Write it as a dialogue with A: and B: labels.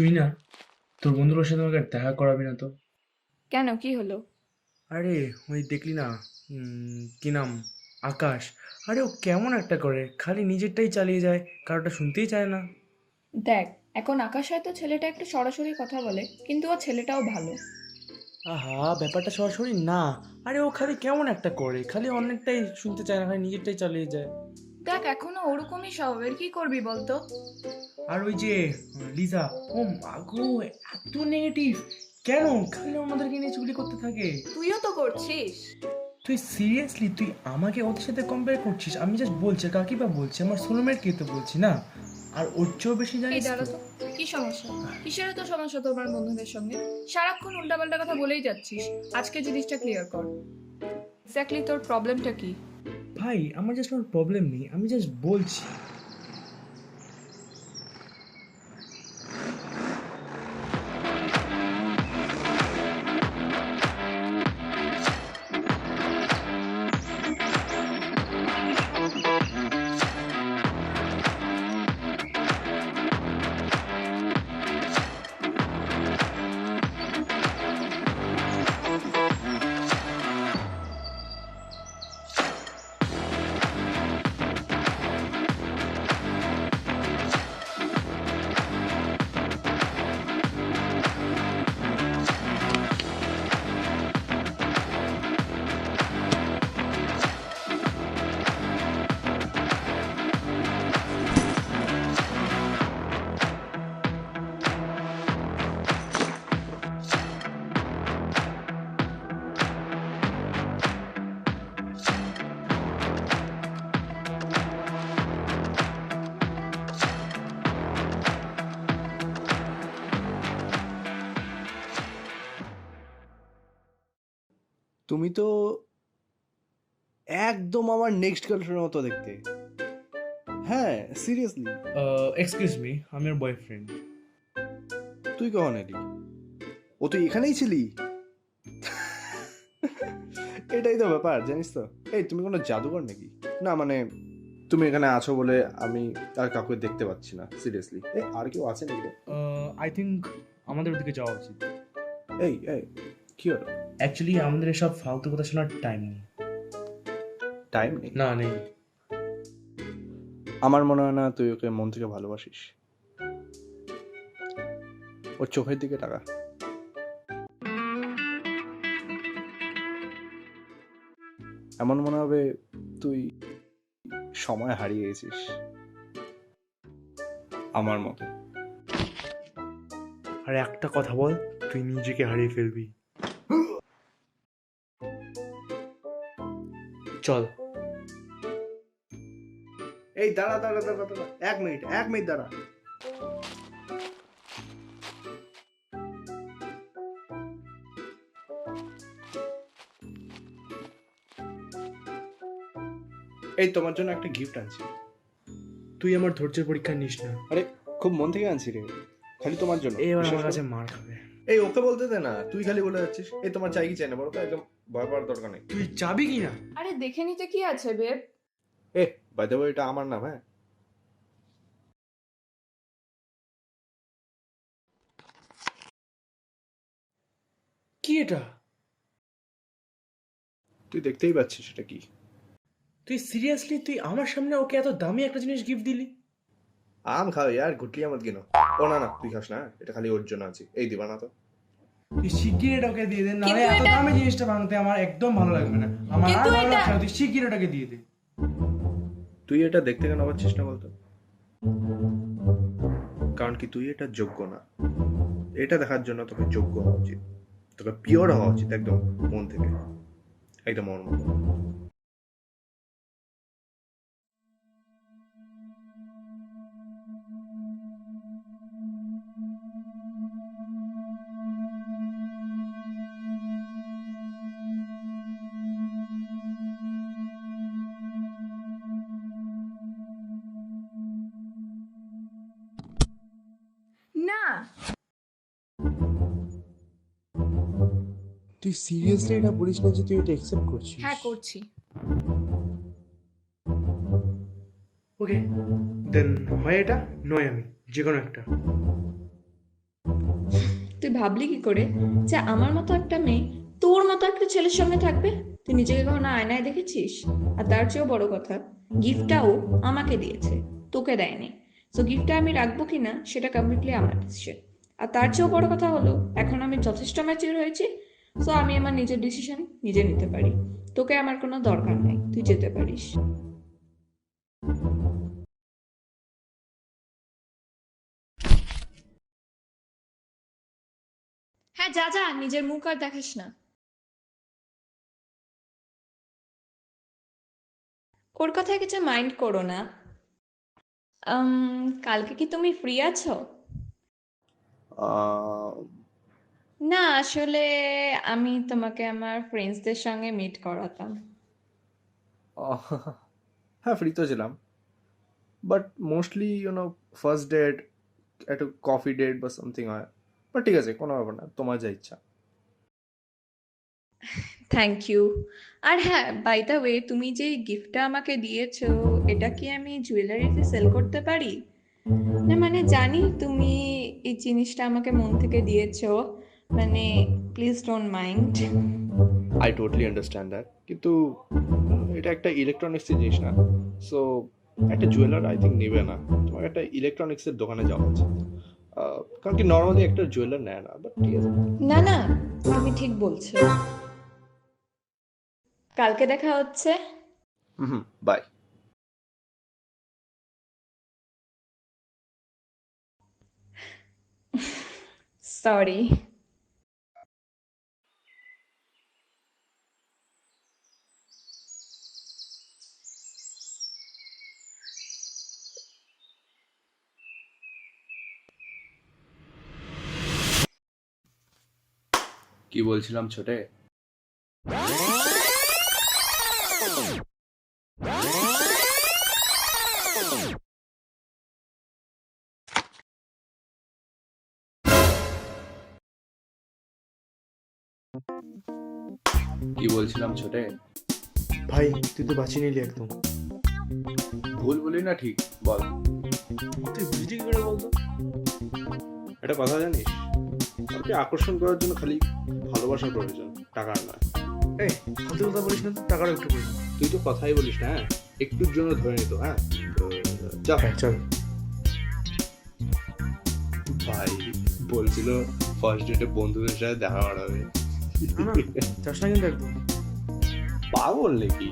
A: তুই না তোর বন্ধুর সাথে আমাকে দেখা করাবি না তো।
B: কেন? কি হলো?
A: আরে ওই দেখলি না কি নাম? আকাশ। আরে ও কেমন একটা করে খালি নিজেরটাই চালিয়ে যায় কারোটা শুনতেই চায় না।
B: দেখ এখন আকাশ হয়তো ছেলেটা একটু সরাসরি কথা বলে কিন্তু ও ছেলেটাও ভালো।
A: আহা ব্যাপারটা সরাসরি না। আরে ও খালি কেমন একটা করে খালি অনেকটাই শুনতে চায় না খালি নিজেরটাই চালিয়ে যায়।
B: দেখ এখনও ওরকমই স্বভাবের। কি করবি বলতো?
A: আর ওই যে লিজা ও মাগো এত নেগেটিভ কেন? খালি আমাদেরকে নিয়ে চুগলি করতে থাকে?
B: তুইও তো করছিস।
A: তুই সিরিয়াসলি তুই আমাকে ওদের সাথে কম্পেয়ার করছিস? আমি জাস্ট বলছি কাকি বা বলছি আমার সোলমেটকে তো বলছি না? আর ওর চেয়েও বেশি জানিস
B: দাঁড়া
A: তো?
B: তো কি সমস্যা? কিসের তো সমস্যা তোমার বন্ধুদের সঙ্গে? সারাক্ষণ উল্টাপাল্টা কথা বলেই যাচ্ছিস। আজকে জিনিসটা ক্লিয়ার কর। এক্স্যাক্টলি তোর প্রবলেমটা কি?
A: ভাই আমার জাস্ট কোনো প্রবলেম নেই আমি জাস্ট বলছি।
C: তুমি তো একদম আমার নেক্সট গার্লফ্রেন্ডের মতো দেখতে। হ্যাঁ সিরিয়াসলি
A: এক্সকিউজ মি আমি ওর বয়ফ্রেন্ড
C: তুই কখন এলি? ও তুই এখানেই ছিলি? এটাই তো ব্যাপার জানিস তো। এই তুমি কোনো জাদুকর নাকি? না মানে তুমি এখানে আছো বলে আমি আর কাউকে দেখতে পাচ্ছি না সিরিয়াসলি এই আর কেউ আছে নাকি
A: আই থিঙ্ক আমাদের ওদিকে যাওয়া উচিত।
C: এই এই কি হলো?
A: অ্যাকচুয়ালি আমাদের এসব ফালতু কথা শোনার টাইম নেই।
C: টাইম নেই?
A: না নেই।
C: আমার মনে হয় না তুই ওকে মন থেকে ভালোবাসিস। ওর চোখের দিকে টাকা এমন মনে হবে তুই সময় হারিয়ে গেছিস। আমার মতো।
A: আর একটা কথা বল তুই নিজেকে হারিয়ে ফেলবি। চল।
C: এই দাঁড়া দাঁড়া দাঁড়া দাঁড়া এক মিনিট এক মিনিট দাঁড়া। এই তোমার জন্য একটা গিফট আনছি।
A: তুই আমার ধৈর্যের পরীক্ষা নিস না।
C: আরে খুব মন থেকে আনছি রে। খালি তোমার জন্য
A: এবার আমার কাছে মার খাবে।
C: এই ওকে বলতে দে না। তুই খালি বলে যাচ্ছিস। এই তোমার চাই কি চাই না? বলো তো একদম ভয় পাওয়ার দরকার নেই।
A: তুই যাবি কি না?
B: আরে দেখে নিতে কি আছে বেব।
C: এ বাই দ্য এটা আমার নাম হ্যাঁ?
A: কি এটা?
C: তুই দেখতেই পাচ্ছিস এটা কি।
A: তুই সিরিয়াসলি তুই আমার সামনে ওকে এত দামি একটা জিনিস গিফট দিলি?
C: আম খাও ইয়ার গুটলি আমার কিনো? ও না না তুই খাস না এটা খালি ওর জন্য আছে। এই দিবা না তো।
A: তুই শিগগির এটা দিয়ে দে না এত দামি জিনিসটা ভাঙতে আমার একদম ভালো লাগবে না। আমার আর ভালো লাগছে তুই শিগগির ওটাকে দিয়ে দে।
C: তুই এটা দেখতে কেন পাচ্ছিস না বলতো? কারণ কি তুই এটা যোগ্য না। এটা দেখার জন্য তোকে যোগ্য হওয়া উচিত। তোকে পিওর হওয়া উচিত একদম মন থেকে। একদম মন মতো
B: না
C: তুই সিরিয়াসলি এটা বলিস না যে তুই এটা অ্যাকসেপ্ট করছিস?
B: হ্যাঁ করছি।
A: ওকে দেন হয় এটা নয় আমি যে কোনো একটা।
B: তুই ভাবলি কি করে? যে আমার মতো একটা মেয়ে তোর মতো একটা ছেলের সঙ্গে থাকবে? তুই নিজেকে কখনো আয়নায় দেখেছিস? আর তার চেয়েও বড় কথা গিফটটাও আমাকে দিয়েছে তোকে দেয়নি। সো গিফটটা আমি রাখব কিনা সেটা কমপ্লিটলি আমার ডিসিশন আর তার চেয়েও বড় কথা হলো, এখন আমি যথেষ্ট ম্যাচিউর হয়েছি সো আমি আমার নিজের ডিসিশন নিজে নিতে পারি। তোকে আমার কোনো দরকার নেই, তুই যেতে পারিস। হ্যাঁ যা যা, নিজের মুখ আর দেখাস না। ওর কথায় কিছু মাইন্ড করো না। কালকে কি তুমি ফ্রি আছো?
C: আহ,
B: না আসলে আমি তোমাকে আমার ফ্রেন্ডসদের সঙ্গে মিট করাতাম।
C: আহ, হ্যাঁ ফ্রি তো ছিলাম। But mostly you know first date একটু কফি ডেট বা সামথিং হয়। বাট ঠিক আছে কোনো ব্যাপার না তোমার যা ইচ্ছা।
B: থ্যাংক ইউ আর হ্যাঁ বাই দ্য ওয়ে তুমি যে গিফটটা আমাকে দিয়েছ এটা কি আমি জুয়েলারিতে সেল করতে পারি? না মানে জানি তুমি এই জিনিসটা আমাকে মন থেকে দিয়েছ মানে please don't mind
C: I totally understand that কিন্তু এটা একটা ইলেকট্রনিক্সের জিনিস না। সো একটা জুয়েলার আই থিঙ্ক নেবে না। তোমার একটা ইলেকট্রনিক্সের দোকানে যাওয়া উচিত কারণ কি নর্মালি একটা জুয়েলার নেয় না বাট ঠিক আছে।
B: না না তুমি ঠিক বলছো। কালকে দেখা হচ্ছে।
C: হুম বাই
B: সরি
C: কি বলছিলাম ছোটে? কি বলছিলাম ছোটে?
A: ভাই তুই তো বাঁচিয়ে নিলি একদম।
C: ভুল বলি না ঠিক? বল।
A: তুই বুঝলি কি করে বলতো?
C: একটা কথা জানিস? কাউকে আকর্ষণ করার জন্য খালি ভালোবাসার প্রয়োজন টাকার নয়।
A: এই ফালতু কথা বলিস না টাকার একটু বলিস
C: তুই তো কথাই বলিস না হ্যাঁ? একটুর জন্য ধরে নিত হ্যাঁ? তো, যা।
A: হ্যাঁ চল।
C: ভাই বলছিল ফার্স্ট ডেটে বন্ধুদের সাথে দেখা করাবে।
A: না, চাস কিন্তু একদম
C: পাগল নাকি